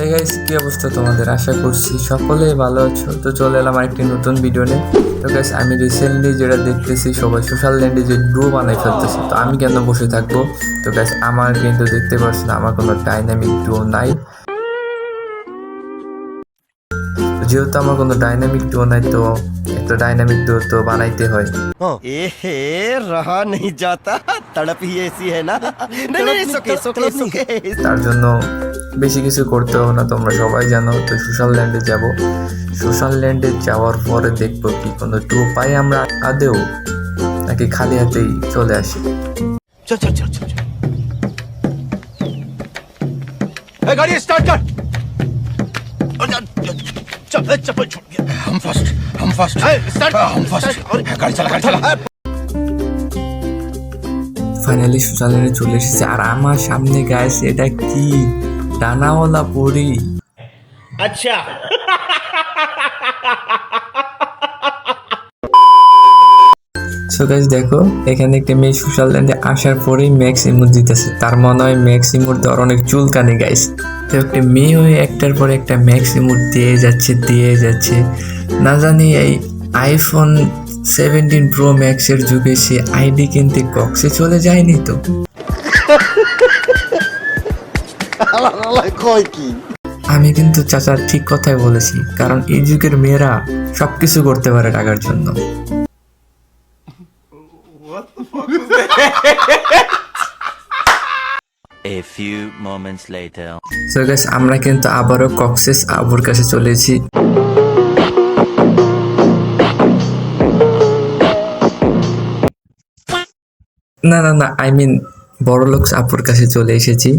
Hey guys কী অবস্থা তোমাদের? আশা করছি সকলে ভালো আছো। তো চলে এলাম আরেকটি নতুন ভিডিও নিয়ে। তো গাইস আমি রিসেন্টলি যেটা দেখতেছি সবাই সোশ্যাল ল্যান্ডে যে ড্রু বানাই ফেলতেছে তো আমি কেন বসে থাকব? তো গাইস আমার কিন্তু দেখতে পারছি না আমার কোনো ডাইনামিক ড্রো নাই। যেহেতু আমার কোনো ডাইনামিক ডো নাই তো একটা ডাইনামিক ডো তো বানাইতে হয়। oh. এ হে রাহা নেই যাতা তড়প হ্যায় না তার জন্য বেশি কিছু করতে হবে না তোমরা সবাই জানো তো সোশ্যাল ল্যান্ডে যাব সোশ্যাল ল্যান্ডে যাওয়ার পরে দেখবো কি কোনো টু পাই আমরা আদেও নাকি খালি হাতেই চলে আসি चल चल चल चल ए, गाड़ी स्टार्ट कर चल ए, चप्पल छूट गया हम फर्स्ट हम फर्स्ट स्टार्ट हम फर्स्ट गाड़ी चला गाड़ी चला ফাইনালি সোশ্যাল ল্যান্ডে চলে এসেছে আর আমার সামনে গাইস এটা কি ডানাওয়ালা পরি। আচ্ছা। গাইজ দেখো এখানে একটি মেয়ে সুইজারল্যান্ডে আসার পরেই ম্যাক্স ইমুর দিতেছে। তার মনে হয় ম্যাক্স ইমুর দেওয়ার অনেক চুলকানি গাইস তো একটি মেয়ে হয়ে একটার পরে একটা ম্যাক্স ইমুর দিয়ে যাচ্ছে দিয়ে যাচ্ছে। না জানি এই আইফোন সেভেন্টিন প্রো ম্যাক্সের যুগে সে আইডি কিনতে কক্সে চলে যায়নি তো? আমি কিন্তু চাচা ঠিক কথাই বলেছি কারণ এই যুগের মেয়েরা সবকিছু করতে পারে টাকার জন্য। A few moments later. So guys আমরা কিন্তু আবারও কক্সেস আবুর কাছে চলেছি না না না আই মিন বড় লোক আপুর কাছে চলে এসেছি।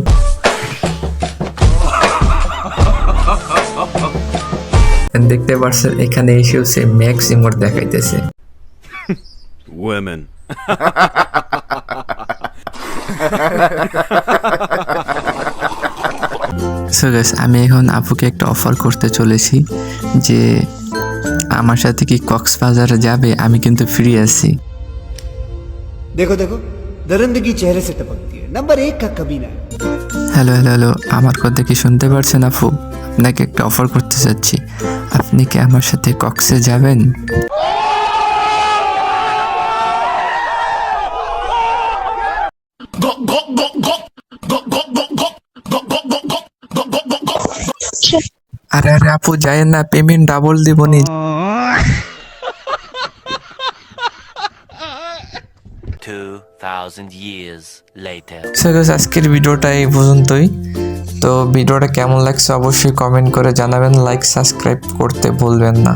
দেখতে পারছেন এখানে এসেও সে ম্যাক্স ইমোট দেখাইতেছে। Women. সো আমি এখন আপুকে একটা অফার করতে চলেছি যে আমার সাথে কি কক্সবাজার যাবে আমি কিন্তু ফ্রি আছি। দেখো দেখো দরন্দগি চেহারে সেটা টপকতি নাম্বার এক কা কবিনা? হ্যালো হ্যালো হ্যালো আমার কথা কি শুনতে পারছেন আপু? আপনাকে একটা অফার করতে চাচ্ছি। আপনি কি আমার সাথে কক্সে যাবেন? আরে আরে আপু যায় না, পেমেন্ট ডাবল দিবনি Two সো আজকের ভিডিওটা এই পর্যন্তই। তো ভিডিওটা কেমন লাগছে অবশ্যই কমেন্ট করে জানাবেন লাইক সাবস্ক্রাইব করতে ভুলবেন না।